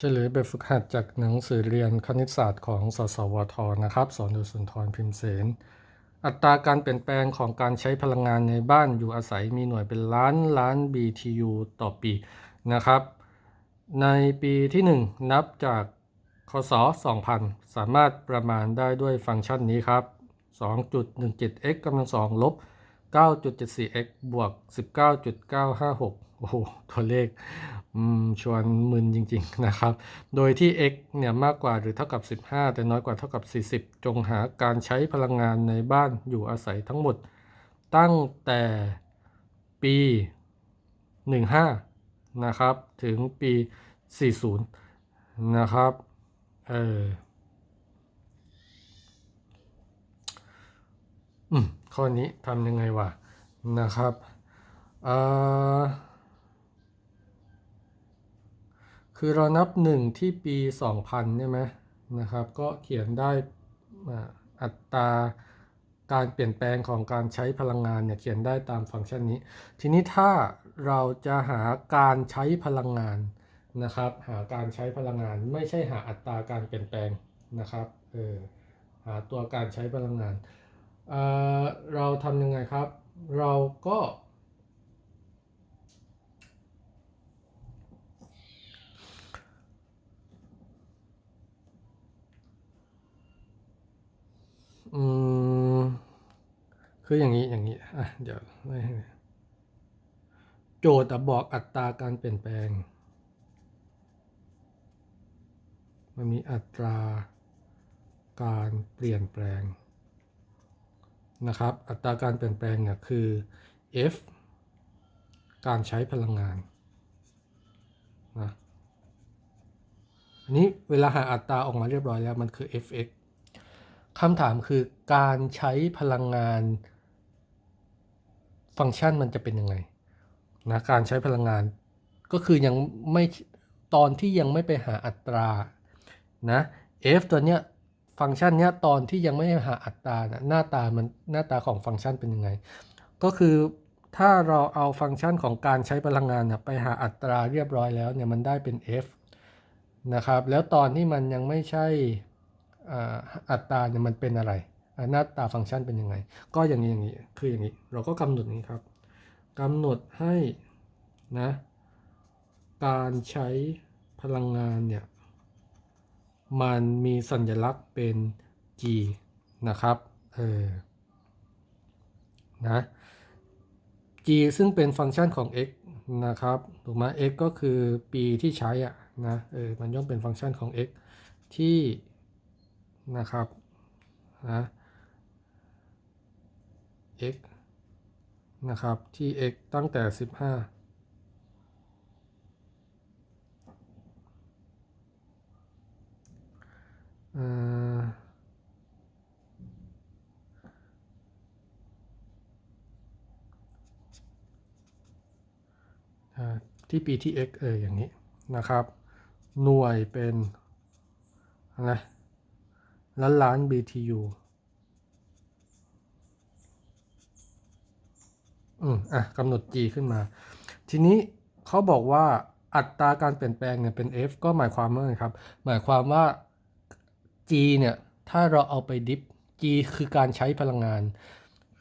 เฉลยแบบฝึกหัดจากหนังสือเรียนคณิตศาสตร์ของสสวทนะครับ สอนโดยสุนทรพิมพ์เสน อัตราการเปลี่ยนแปลงของการใช้พลังงานในบ้านอยู่อาศัยมีหน่วยเป็นล้านล้าน BTU ต่อปีนะครับ ในปีที่ 1 นับจากคศ 2000 สามารถประมาณได้ด้วยฟังก์ชันนี้ครับ 2.17x กำลังสองลบ 9.74x บวก 19.956 โอ้โหตัวเลขชวนมึนจริง ๆ นะครับ โดยที่ x เนี่ยมากกว่าหรือเท่ากับ 15 แต่น้อยกว่าเท่ากับ 40 จงหาการใช้พลังงานในบ้านอยู่อาศัยทั้งหมด ตั้งแต่ปี 15 นะครับ ถึงปี 40 นะครับ เอออืมข้อนี้ทำยังไงวะนะครับอ่า คือเรานับหนึ่งที่ปี 2000ใช่ไหมนะครับ ก็เขียนได้อัตราการเปลี่ยนแปลงของการใช้พลังงานเนี่ยเขียนได้ตามฟังก์ชันนี้ ทีนี้ถ้าเราจะหาการใช้พลังงานนะครับ หาการใช้พลังงานไม่ใช่หาอัตราการเปลี่ยนแปลงนะครับเออหาตัวการใช้พลังงานเเราทำยังไงครับ เราก็ อืมคืออย่างนี้อย่างนี้อะเดี๋ยวไม่โจทย์บอกอัตราการเปลี่ยนแปลง มันมีอัตราการเปลี่ยนแปลงนะครับ อัตราการเปลี่ยนแปลงเนี่ยคือ F การใช้พลังงานนะอันนี้เวลาหาอัตราออกมาเรียบร้อยแล้วมันคือ fx คำถามคือการใช้พลังงาน ฟังก์ชันมันจะเป็นยังไงนะการใช้พลังงานก็คือยังไม่ตอนที่ยังไม่ไปหาอัตรานะ f ตัวเนี้ยฟังก์ชันเนี้ยตอนที่ยังไม่หาอัตรานะหน้าตามันหน้าตาของฟังก์ชันเป็นยังไง ก็คือถ้าเราเอาฟังก์ชันของการใช้พลังงานนะไปหาอัตราเรียบร้อยแล้วเนี่ยมันได้เป็น f นะครับแล้วตอนที่มันยังไม่ใช่ อัตราเนี่ยมันเป็นอะไรอ่าหน้าตาฟังก์ชันเป็นยังไง ก็อย่างนี้อย่างนี้คืออย่างนี้ เราก็กำหนดนี้ครับกำหนดให้นะการใช้พลังงานเนี่ยมันมีสัญลักษณ์เป็น g นะครับเออนะ g ซึ่งเป็นฟังก์ชันของ x นะครับถูกไหม x ก็คือปีที่ใช้อะนะเออมันย่อมเป็นฟังก์ชันของ x ที่ นะครับนะ x นะครับ ที่ x ตั้งแต่ 15เอ่ออ่าที่ปีที่ x เอออย่างนี้นะครับ หน่วยเป็นอะไร ล้านล้าน BTU อืมอะกำหนด g ขึ้นมา ทีนี้เขาบอกว่าอัตราการเปลี่ยนแปลงเนี่ยเป็น f ก็หมายความว่าไงครับ หมายความว่า g เนี่ย ถ้าเราเอาไปดิฟ g คือการใช้พลังงาน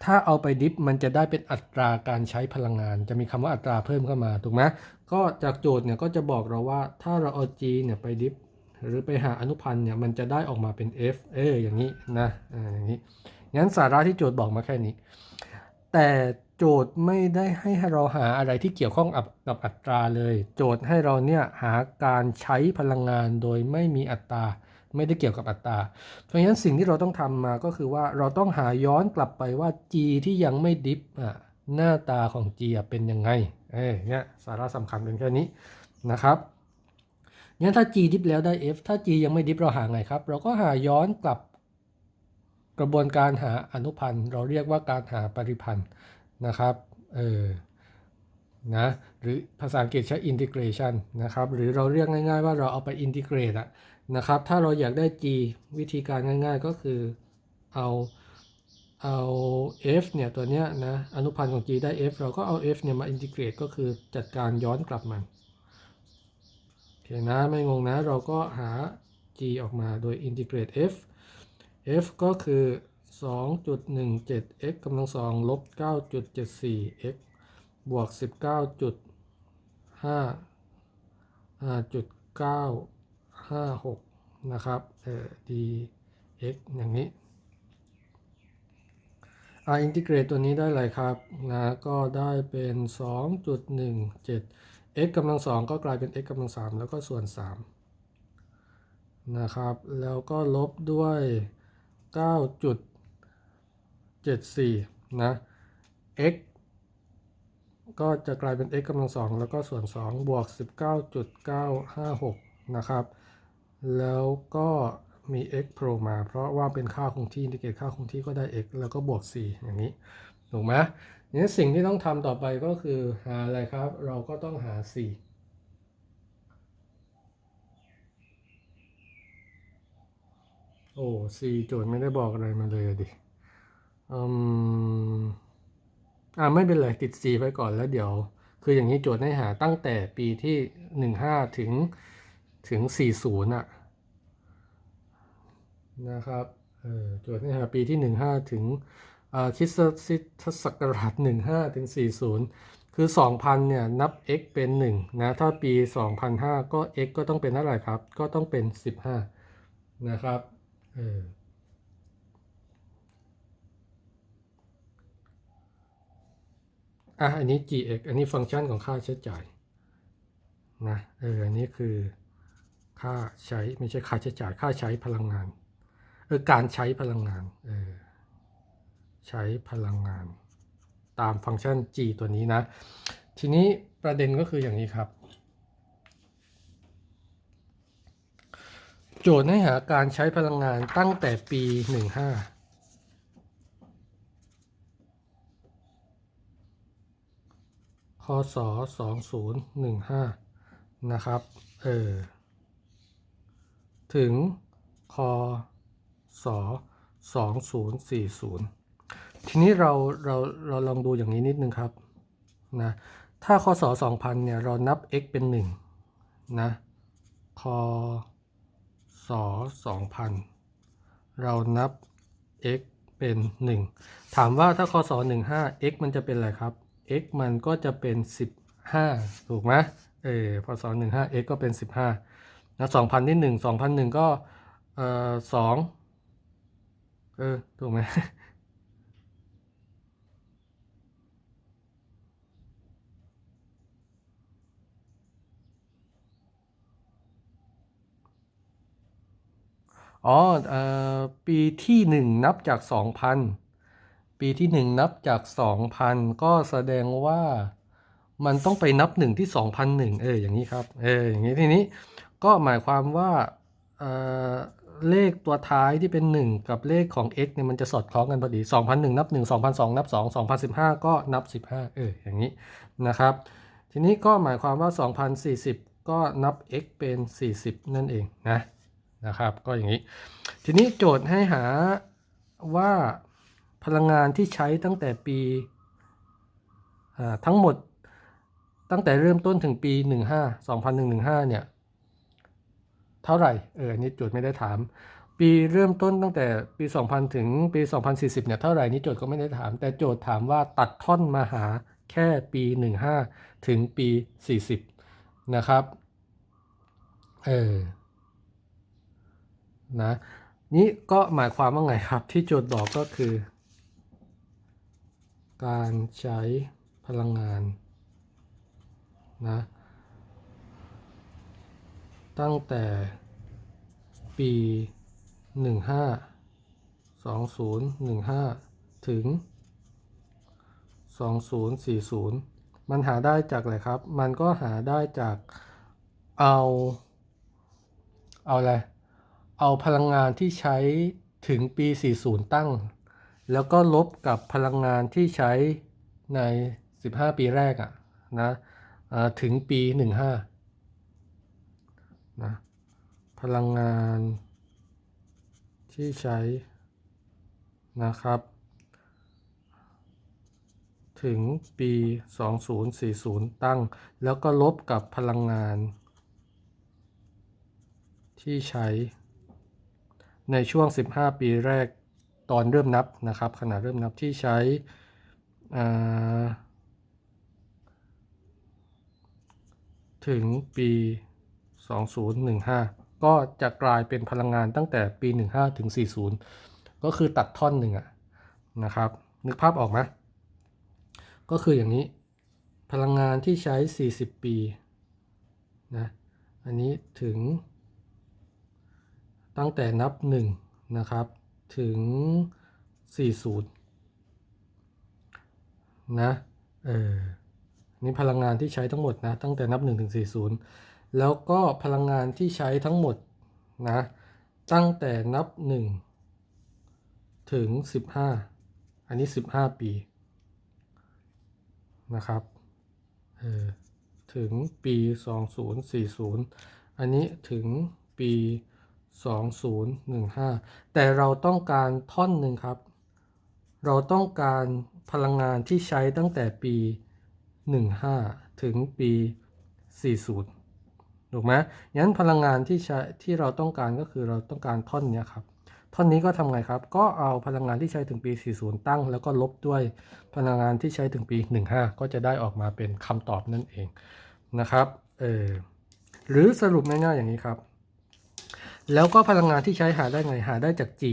ถ้าเอาไปดิฟมันจะได้เป็นอัตราการใช้พลังงาน จะมีคำว่าอัตราเพิ่มเข้ามา ถูกไหมก็จากโจทย์เนี่ยก็จะบอกเราว่าถ้าเราเอา g เนี่ยไปดิฟ หรือไปหาอนุพันธ์เนี่ยมันจะได้ออกมาเป็น f เอออย่างนี้นะอ่าอย่างนี้งั้นสาระที่โจทย์บอกมาแค่นี้ แต่โจทย์ไม่ได้ให้เราหาอะไรที่เกี่ยวข้องกับอัตราเลย โจทย์ให้เราเนี่ยหาการใช้พลังงานโดยไม่มีอัตราไม่ได้เกี่ยวกับอัตรา เพราะฉะนั้นสิ่งที่เราต้องทำมาก็คือว่าเราต้องหาย้อนกลับไปว่า G ที่ยังไม่ดิฟอะหน้าตาของ g เป็นยังไง เอ้ยเนี่ยสาระสำคัญเป็นแค่นี้นะครับ งั้นถ้า G ดิฟแล้วได้ F ถ้า G ยังไม่ดิฟเราหาไงครับ เราก็หาย้อนกลับ กระบวนการหาอนุพันธ์ เราเรียกว่าการหาปริพันธ์นะครับ เออ นะ หรือภาษาอังกฤษใช้ integration นะครับ หรือเราเรียกง่าย ๆ ว่าเราเอาไป integrate อะนะครับ ถ้าเราอยากได้ g วิธีการง่าย ๆ ก็คือเอาเอา f เนี่ยตัวเนี้ยนะอนุพันธ์ของ g ได้ f เราก็เอา f เนี่ยมา integrate ก็คือจัดการย้อนกลับมัน เคนะไม่งงนะเราก็หา g ออกมาโดย integrate f f ก็คือ 2.17 x กำลังสองลบ 9.74 x บวก 19.5 5.956 นะครับ เอ่อ dx อย่างนี้อ่าอินทิเกรตตัวนี้ได้อะไรครับ นะ ก็ได้เป็น 2.17 x กำลังสองก็กลายเป็น x กำลังสามแล้วก็ส่วน3นะครับ แล้วก็ลบด้วย 9.74 นะ x ก็จะกลายเป็น x กำลังสองแล้วก็ส่วน 2 บวก 19.956 นะครับ แล้วก็มี x โผล่มา เพราะว่าเป็นค่าคงที่อินทิเกรตค่าคงที่ก็ได้ x แล้วก็บวก 4 อย่างนี้ ถูกไหม นี้สิ่งที่ต้องทำต่อไปก็คือหาอะไรครับ เราก็ต้องหา4โอ้ C โจทย์ไม่ได้บอกอะไรมาเลยดิอืมอ่าไม่เป็นไรติด C ไว้ก่อนแล้วเดี๋ยว คืออย่างนี้โจทย์ให้หาตั้งแต่ปีที่ 15 ถึงถึง 40อะนะครับเออโจทย์ให้หาปีที่ 15 ถึงอ่า คริสตศักราช15ถึง40 คือ 2,000 เนี่ย นับ x เป็น 1 นะ ถ้าปี 2005 ก็ x ก็ต้องเป็นเท่าไหร่ครับ ก็ต้องเป็น 15 นะครับเอออะ อันนี้ gx อันนี้ฟังก์ชันของค่าใช้จ่ายนะเอออันนี้คือค่าใช้ ไม่ใช่ค่าใช้จ่าย ค่าใช้พลังงาน เออ การใช้พลังงาน เออ ใช้พลังงาน ตามฟังก์ชัน g ตัวนี้นะ ทีนี้ประเด็นก็คืออย่างนี้ครับ โจทย์ให้หาการใช้พลังงานตั้งแต่ปี 15คศ2015 นะครับ เออ ถึงคศ2040 ทีนี้เราเราเราลองดูอย่างนี้นิดนึงครับนะถ้าคศ2000เนี่ยเรานับ x เป็น 1 นะคศ2000 เรานับ x เป็น 1 ถามว่าถ้าคศ15 x มันจะเป็นอะไรครับ x มันก็จะเป็น 15 ถูกไหมเออพศ15 x ก็เป็น 15นะ2,000ที่1 2,001 ก็เอ่อ2เออ ถูกไหม อ๋ออปีที่หนึ่งนับจากสองพันปีที่หนึ่งนับจากสองพันก็แสดงว่ามันต้องไปนับหนึ่งที่สองพันหนึ่งเอออย่างนี้ครับ เอออย่างนี้ทีนี้ก็หมายความว่าเเลขตัวท้ายที่เป็น 1 กับเลขของ x เนี่ยมันจะสอดคล้องกันพอดี 2001 นับ 1 2002 นับ 2 2015 ก็นับ 15 เอออย่างนี้นะครับ ทีนี้ก็หมายความว่า 2040 ก็นับ x เป็น 40 นั่นเองนะ นะครับ ก็อย่างนี้ ทีนี้โจทย์ให้หาว่าพลังงานที่ใช้ตั้งแต่ปีทั้งหมดตั้งแต่เริ่มต้นถึงปี 15 2015 เนี่ย เท่าไหร่ เออนนี้โจทย์ไม่ได้ถาม ปีเริ่มต้นตั้งแต่ปี 2000 ถึงปี 2040 เนี่ย เท่าไหร่นี่โจทย์ก็ไม่ได้ถาม แต่โจทย์ถามว่าตัดท่อนมาหาแค่ปี 15 ถึงปี 40 นะครับ เออ นะนี่ก็หมายความว่าไงครับที่โจทย์บอกก็คือ การใช้พลังงานนะตั้งแต่ปี 15 2015 ถึง 2040 มันหาได้จากอะไรครับ มันก็หาได้จากเอา เอาอะไร เอาพลังงานที่ใช้ถึงปี 40 ตั้ง แล้วก็ลบกับพลังงานที่ใช้ใน 15 ปีแรกอะนะอ่าถึงปี 15นะพลังงานที่ใช้นะครับ ถึงปี 2040 ตั้ง แล้วก็ลบกับพลังงานที่ใช้ ในช่วง 15 ปีแรกตอนเริ่มนับนะครับ ขณะเริ่มนับที่ใช้ถึงปี 2015 ก็จะกลายเป็นพลังงานตั้งแต่ปี 15 ถึง 40 ก็คือตัดท่อนหนึ่งอะนะครับ นึกภาพออกไหมก็คืออย่างนี้ พลังงานที่ใช้ 40 ปีนะ อันนี้ถึง ตั้งแต่นับ1นะครับถึง 40 นะ เออ นี่พลังงานที่ใช้ทั้งหมดนะ ตั้งแต่นับ1ถึง40 แล้วก็พลังงานที่ใช้ทั้งหมดนะ ตั้งแต่นับ 1 ถึง 15 อันนี้ 15 ปีนะครับ เออ ถึงปี 2040 อันนี้ถึงปี 2015 แต่เราต้องการท่อนหนึ่งครับ เราต้องการพลังงานที่ใช้ตั้งแต่ปี 15 ถึงปี 40 ถูกไหมงั้นพลังงานที่ใช้ที่เราต้องการก็คือเราต้องการท่อนนี้ครับ ท่อนนี้ก็ทำไงครับ ก็เอาพลังงานที่ใช้ถึงปี 40 ตั้ง แล้วก็ลบด้วยพลังงานที่ใช้ถึงปี 15 ก็จะได้ออกมาเป็นคำตอบนั่นเองนะครับ เออหรือสรุปง่ายๆอย่างนี้ครับ แล้วก็พลังงานที่ใช้หาได้ไงหาได้จาก G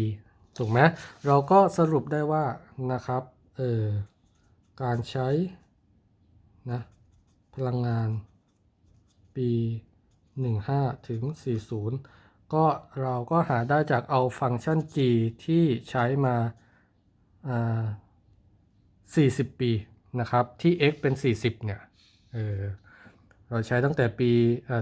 ถูกไหมเราก็สรุปได้ว่านะครับเออการใช้นะพลังงานปี 15 ถึง 40 ก็เราก็หาได้จากเอาฟังก์ชัน g ที่ใช้มาอ่า40 ปีนะครับที่ x เป็น 40 เนี่ยเออเราใช้ตั้งแต่ปี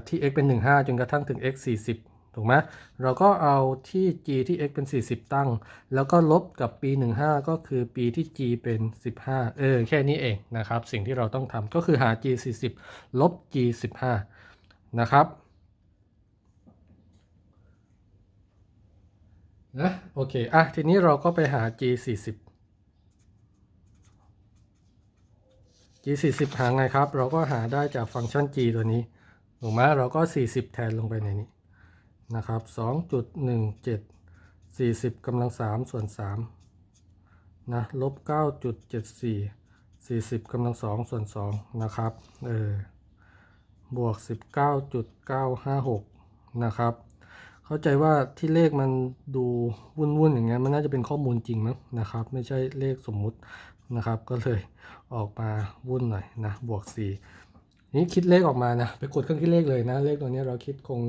ที่ x เป็น 15 จนกระทั่งถึง x 40 ถูกไหมเราก็เอาที่ g ที่ x เป็น 40 ตั้ง แล้วก็ลบกับปี 15 ก็คือปีที่ g เป็น 15 เออ แค่นี้เองนะครับ สิ่งที่เราต้องทำก็คือหา g 40ลบ g 15 นะครับนะโอเค อะ ทีนี้เราก็ไปหา g 40 g 40หาไงครับ เราก็หาได้จากฟังก์ชัน g ตัวนี้ ถูกไหมเราก็ 40 แทนลงไปในนี้ นะครับ 2.17 40กำลัง3ส่วน3นะลบ 9.74 40กำลัง2ส่วน2นะครับเออบวก 19.956 นะครับ เข้าใจว่าที่เลขมันดูวุ่นๆอย่างเงี้ยมันน่าจะเป็นข้อมูลจริงมั้งนะครับ ไม่ใช่เลขสมมุตินะครับ ก็เลยออกมาวุ่นหน่อยนะบวก 4 นี่คิดเลขออกมานะ ไปกดเครื่องคิดเลขเลยนะ เลขตัวนี้เราคิดคง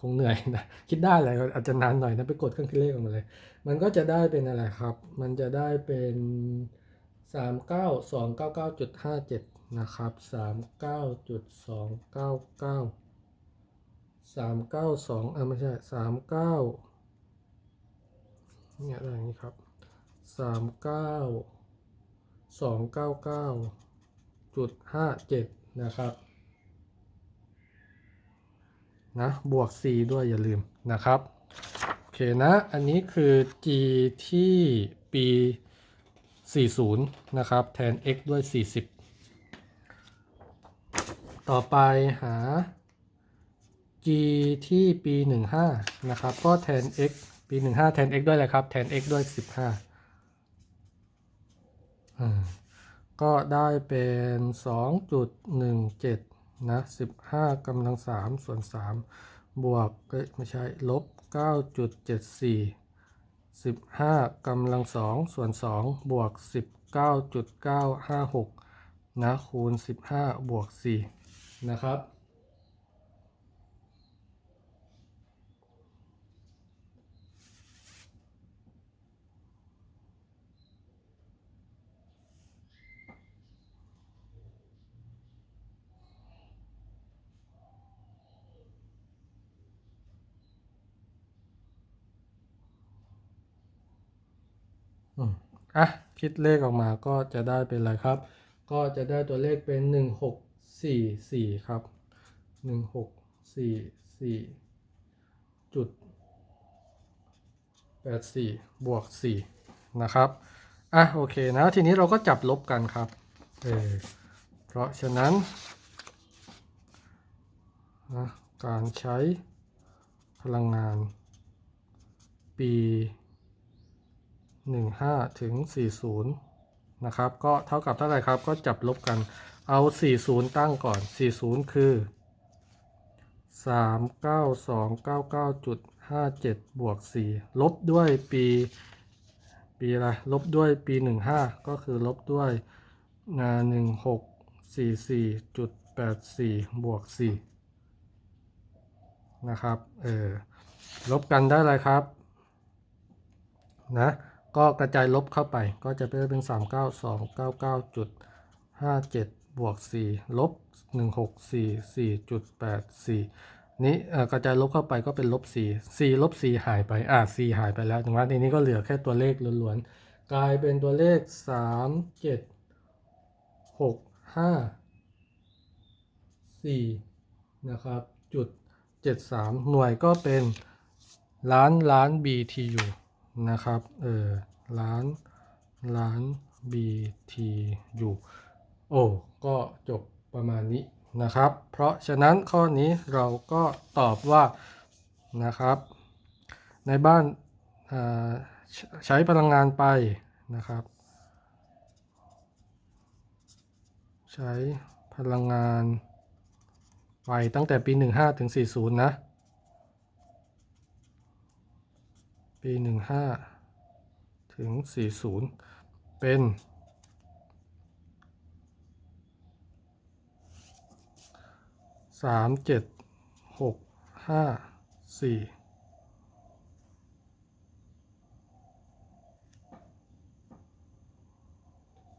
คงเหนื่อยนะคิดได้เลยอาจจะนานหน่อยนะไปกดเครื่องคิดเลขออกมาเลย มันก็จะได้เป็นอะไรครับ มันจะได้เป็น 39,299.57 นะครับ 39.299 392เออไม่ใช่ 39เนี่ยอะไรอย่างนี้ครับ 39,299.57 นะครับ นะบวก4ด้วยอย่าลืมนะครับ โอเคนะ อันนี้คือ g ที่ปี 40 นะครับ แทน x ด้วย 40 ต่อไปหา g ที่ปี 15 นะครับ ก็แทน x ปี 15 แทน x ด้วยอะไรครับ แทน x ด้วย 15อ่าก็ได้เป็น 2.17 นะ15กำลัง3ส่วน3บวกไม่ใช่ลบ9.74 15กำลัง2ส่วน2บวก19.956นะคูณ15บวก4นะครับ อะคิดเลขออกมาก็จะได้เป็นอะไรครับ ก็จะได้ตัวเลขเป็น 1644 ครับ 1644จุด84บวก4นะครับอะโอเคนะทีนี้เราก็จับลบกันครับเออเพราะฉะนั้นนะการใช้พลังงานปี 15 ถึง 40 นะครับ ก็เท่ากับเท่าไหร่ครับ ก็จับลบกัน เอา 40 ตั้งก่อน 40 คือ 39299.57 บวก 4 ลบด้วยปี ปีอะไร ลบด้วยปี 15 ก็คือลบด้วยนา1644.84 บวก 4 นะครับ เออ ลบกันได้เลยครับ นะ ก็กระจายลบเข้าไป ก็จะเป็น 39299.57 บวก 4 ลบ 1644.84 นี้เอ่อกระจายลบเข้าไปก็เป็นลบ 4 4 ลบ 4 หายไป อ่า 4 หายไปแล้วถึงว่าทีนี้ก็เหลือแค่ตัวเลขล้วนๆ กลายเป็นตัวเลข 3 7 6 5 4 นะครับ จุด 73 หน่วยก็เป็นล้านล้าน BTU นะครับ เออล้านล้าน BTU โอ้ก็จบประมาณนี้นะครับ เพราะฉะนั้นข้อนี้เราก็ตอบว่านะครับ ในบ้านอ่าใช้ใช้พลังงานไปนะครับ ใช้พลังงานไปตั้งแต่ปี 15 ถึง 40 นะ ปี15ถึง40เป็นสามเจ็ดหกห้าสี่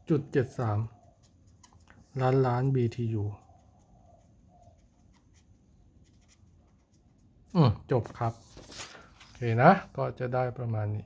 จุดเจ็ดสามล้านล้าน BTU อืมจบครับ เคนะ ก็จะได้ประมาณนี้